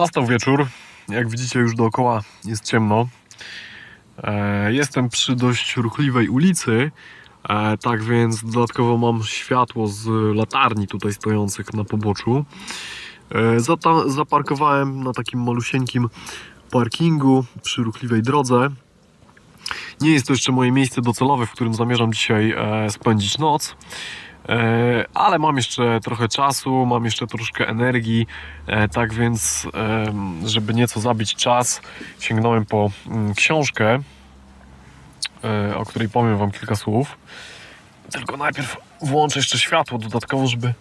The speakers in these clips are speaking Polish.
Nastał wieczór. Jak widzicie, już dookoła jest ciemno. E, Jestem przy dość ruchliwej ulicy, e, tak więc dodatkowo mam światło z latarni tutaj stojących na poboczu. E, Zaparkowałem na takim malusieńkim parkingu przy ruchliwej drodze. Nie jest to jeszcze moje miejsce docelowe, w którym zamierzam dzisiaj spędzić noc. E, ale mam jeszcze trochę czasu, mam jeszcze troszkę energii, e, tak więc, żeby nieco zabić czas, sięgnąłem po mm, książkę, e, o której powiem Wam kilka słów. Tylko najpierw włączę jeszcze światło dodatkowo, żeby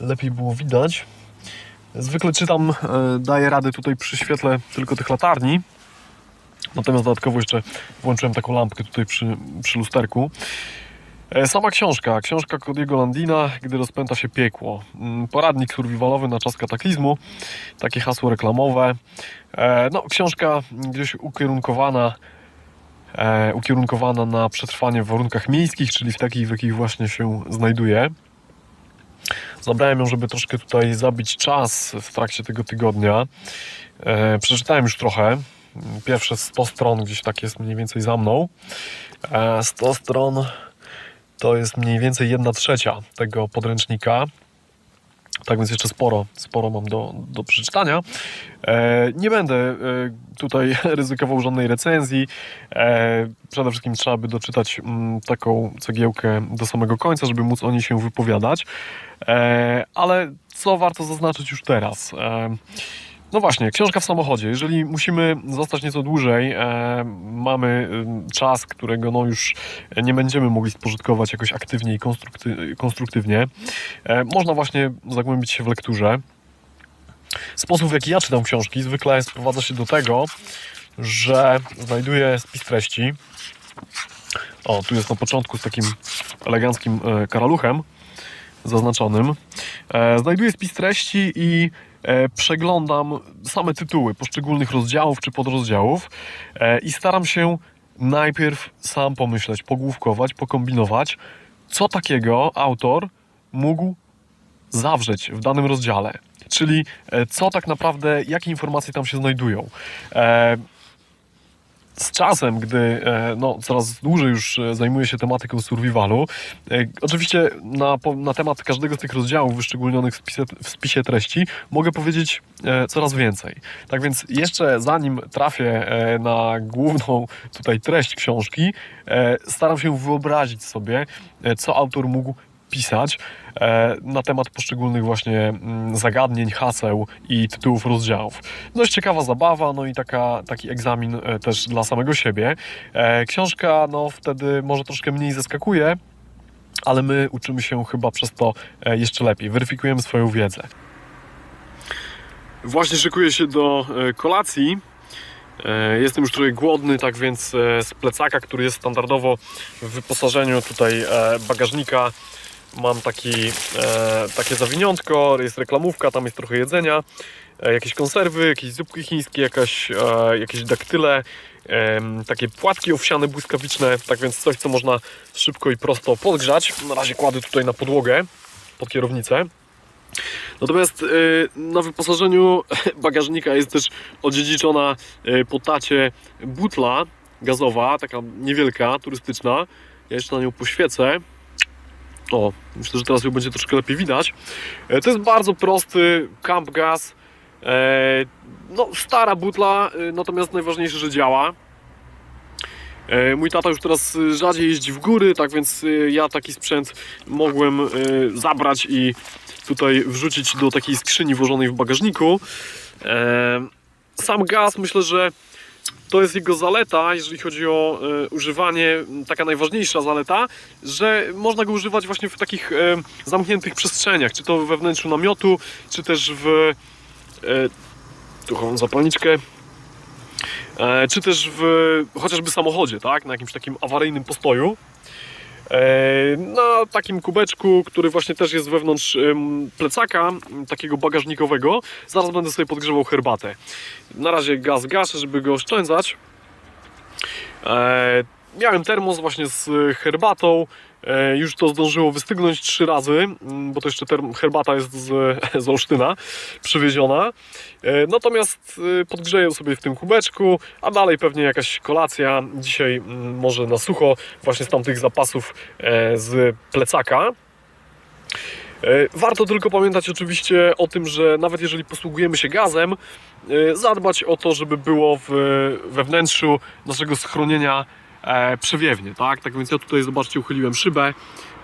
lepiej było widać. Zwykle czytam, daję radę tutaj przy świetle tylko tych latarni. Natomiast dodatkowo jeszcze włączyłem taką lampkę tutaj przy, przy lusterku. E, Sama książka, książka Cody'ego Landina, gdy rozpęta się piekło. Mm, Poradnik survivalowy na czas kataklizmu, takie hasło reklamowe. E, No, książka gdzieś ukierunkowana, e, ukierunkowana na przetrwanie w warunkach miejskich, czyli w takich, w jakich właśnie się znajduje. Zabrałem ją, żeby troszkę tutaj zabić czas w trakcie tego tygodnia. Przeczytałem już trochę. Pierwsze 100 stron gdzieś tak jest mniej więcej za mną. E, 100 stron to jest mniej więcej 1 trzecia tego podręcznika. Tak więc jeszcze sporo, sporo mam do, do przeczytania. E, nie będę e, tutaj ryzykował żadnej recenzji. E, przede wszystkim trzeba by doczytać mm, taką cegiełkę do samego końca, żeby móc o niej się wypowiadać. E, ale co warto zaznaczyć już teraz? No właśnie, książka w samochodzie. Jeżeli musimy zostać nieco dłużej, e, mamy czas, którego no już nie będziemy mogli spożytkować jakoś aktywnie i konstrukty, konstruktywnie, e, można właśnie zagłębić się w lekturze. Sposób, w jaki ja czytam książki, zwykle sprowadza się do tego, że znajduję spis treści. O, tu jest na początku z takim eleganckim e, karaluchem zaznaczonym. E, Znajduję spis treści i przeglądam same tytuły poszczególnych rozdziałów czy podrozdziałów e, i staram się najpierw sam pomyśleć, pogłówkować, pokombinować, co takiego autor mógł zawrzeć w danym rozdziale. Czyli e, co tak naprawdę, jakie informacje tam się znajdują. Z czasem, gdy e, no, coraz dłużej już e, zajmuję się tematyką survivalu, e, oczywiście na, na temat każdego z tych rozdziałów wyszczególnionych w spisie, w spisie treści mogę powiedzieć coraz więcej. Tak więc jeszcze zanim trafię na główną tutaj treść książki, staram się wyobrazić sobie, co autor mógł pisać e, na temat poszczególnych właśnie mm, zagadnień, haseł i tytułów rozdziałów. Dość ciekawa zabawa, no i taka, taki egzamin e, też dla samego siebie. E, Książka no wtedy może troszkę mniej zaskakuje, ale my uczymy się chyba przez to jeszcze lepiej, weryfikujemy swoją wiedzę. Właśnie szykuję się do kolacji. Jestem już trochę głodny, tak więc z plecaka, który jest standardowo w wyposażeniu tutaj bagażnika, mam taki, e, takie zawiniątko, jest reklamówka, tam jest trochę jedzenia, e, jakieś konserwy, jakieś zupki chińskie, jakaś, e, jakieś daktyle, em, takie płatki owsiane błyskawiczne, tak więc coś, co można szybko i prosto podgrzać. Na razie kładę tutaj na podłogę pod kierownicę. Natomiast y, na wyposażeniu bagażnika jest też odziedziczona y, po tacie butla gazowa, taka niewielka, turystyczna. Ja jeszcze na nią poświecę. O, myślę, że teraz ją będzie troszkę lepiej widać. E, To jest bardzo prosty camp gaz. E, No, stara butla, y, natomiast najważniejsze, że działa. E, Mój tata już teraz rzadziej jeździ w góry, tak więc ja taki sprzęt mogłem zabrać i tutaj wrzucić do takiej skrzyni włożonej w bagażniku. E, Sam gaz myślę, że to jest jego zaleta, jeżeli chodzi o e, używanie, taka najważniejsza zaleta, że można go używać właśnie w takich e, zamkniętych przestrzeniach, czy to we wnętrzu namiotu, czy też w e, tu chowam zapalniczkę, e, czy też w chociażby samochodzie, tak, na jakimś takim awaryjnym postoju. E, Na takim kubeczku, który właśnie też jest wewnątrz plecaka, takiego bagażnikowego, zaraz będę sobie podgrzewał herbatę. Na razie gaz gaszę, żeby go oszczędzać. E, miałem termos właśnie z herbatą. E, Już to zdążyło wystygnąć trzy razy, mm, bo to jeszcze herbata jest z, z Olsztyna przywieziona. E, Natomiast e, podgrzeję sobie w tym kubeczku, a dalej pewnie jakaś kolacja. Dzisiaj mm, może na sucho, właśnie z tamtych zapasów e, z plecaka. E, Warto tylko pamiętać oczywiście o tym, że nawet jeżeli posługujemy się gazem, e, zadbać o to, żeby było w, we wnętrzu naszego schronienia e, przewiewnie, tak? Tak więc ja tutaj, zobaczcie, uchyliłem szybę,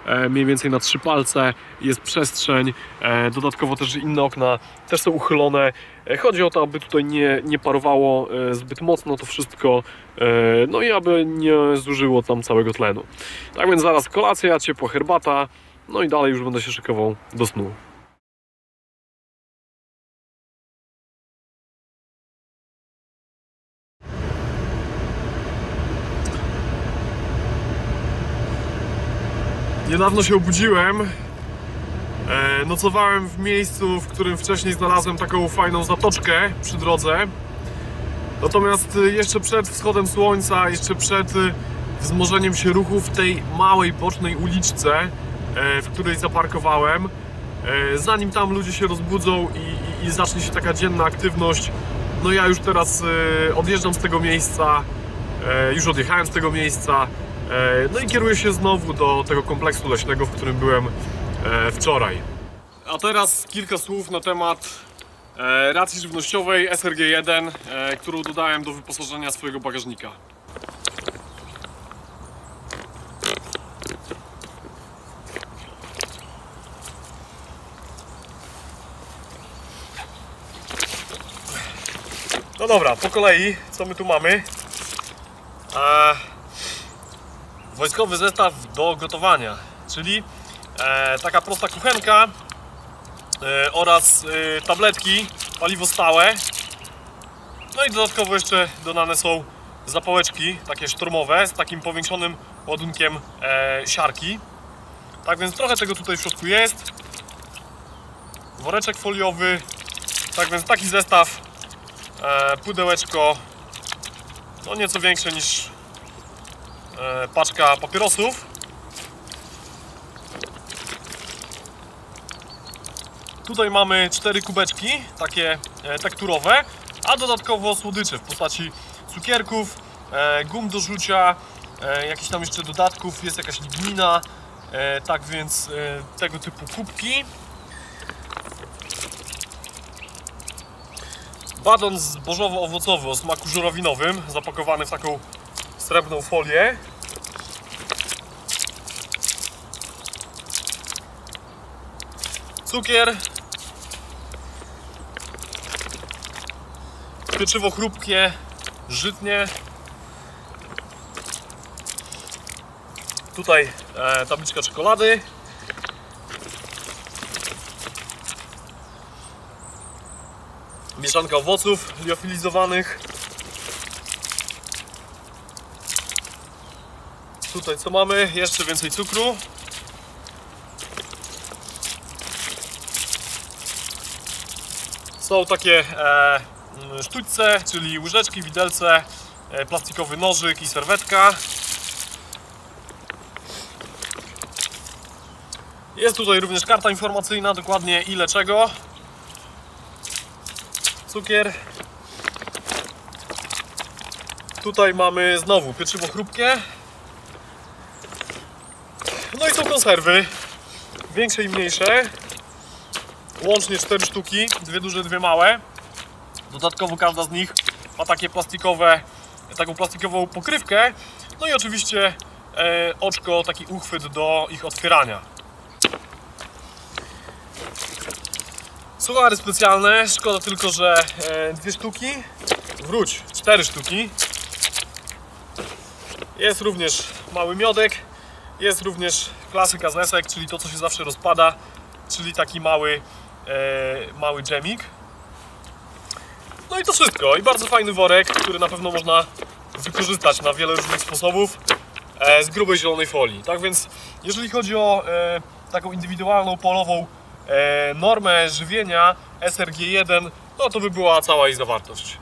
e, mniej więcej na trzy palce, jest przestrzeń, e, dodatkowo też inne okna też są uchylone. E, Chodzi o to, aby tutaj nie, nie parowało e, zbyt mocno to wszystko, e, no i aby nie zużyło tam całego tlenu. Tak więc zaraz kolacja, ciepła herbata, no i dalej już będę się szykował do snu. Niedawno się obudziłem. E, nocowałem w miejscu, w którym wcześniej znalazłem taką fajną zatoczkę przy drodze. Natomiast y, jeszcze przed wschodem słońca, jeszcze przed y, wzmożeniem się ruchu w tej małej bocznej uliczce, e, w której zaparkowałem, e, zanim tam ludzie się rozbudzą i, i, i zacznie się taka dzienna aktywność, no ja już teraz e, odjeżdżam z tego miejsca, e, już odjechałem z tego miejsca, e, no i kieruję się znowu do tego kompleksu leśnego, w którym byłem e, wczoraj. A teraz kilka słów na temat e, racji żywnościowej SRG1, e, którą dodałem do wyposażenia swojego bagażnika. No dobra, po kolei, co my tu mamy? E, wojskowy zestaw do gotowania, czyli e, taka prosta kuchenka e, oraz e, tabletki, paliwo stałe. No i dodatkowo jeszcze dodane są zapałeczki, takie szturmowe, z takim powiększonym ładunkiem e, siarki. Tak więc trochę tego tutaj w środku jest. Woreczek foliowy. Tak więc taki zestaw e, pudełeczko no nieco większe niż paczka papierosów. Tutaj mamy cztery kubeczki, takie e, tekturowe, a dodatkowo słodycze w postaci cukierków, e, gum do rzucia, e, jakichś tam jeszcze dodatków, jest jakaś lignina, e, tak więc e, tego typu kubki. Badon zbożowo-owocowy o smaku żurawinowym, zapakowany w taką srebrną folię. Cukier. Pieczywo chrupkie, żytnie. Tutaj e, tabliczka czekolady. mieszanka owoców liofilizowanych. Tutaj co mamy? Jeszcze więcej cukru. Są takie e, mm, sztućce, czyli łyżeczki, widelce, e, plastikowy nożyk i serwetka. Jest tutaj również karta informacyjna, dokładnie ile czego cukier. Tutaj mamy znowu pieczywo chrupkie. Są konserwy. Większe i mniejsze. Łącznie 4 sztuki, dwie duże, dwie małe. Dodatkowo każda z nich ma takie plastikowe, taką plastikową pokrywkę. No i oczywiście e, oczko, taki uchwyt do ich otwierania. Suchary specjalne, szkoda tylko, że e, dwie sztuki, wróć, cztery sztuki. Jest również mały miodek, jest również klasyka z czyli to co się zawsze rozpada, czyli taki mały, e, mały dżemik. No i to wszystko. I bardzo fajny worek, który na pewno można wykorzystać na wiele różnych sposobów e, z grubej zielonej folii. Tak więc jeżeli chodzi o e, taką indywidualną polową e, normę żywienia SRG1, no to by była cała jej zawartość.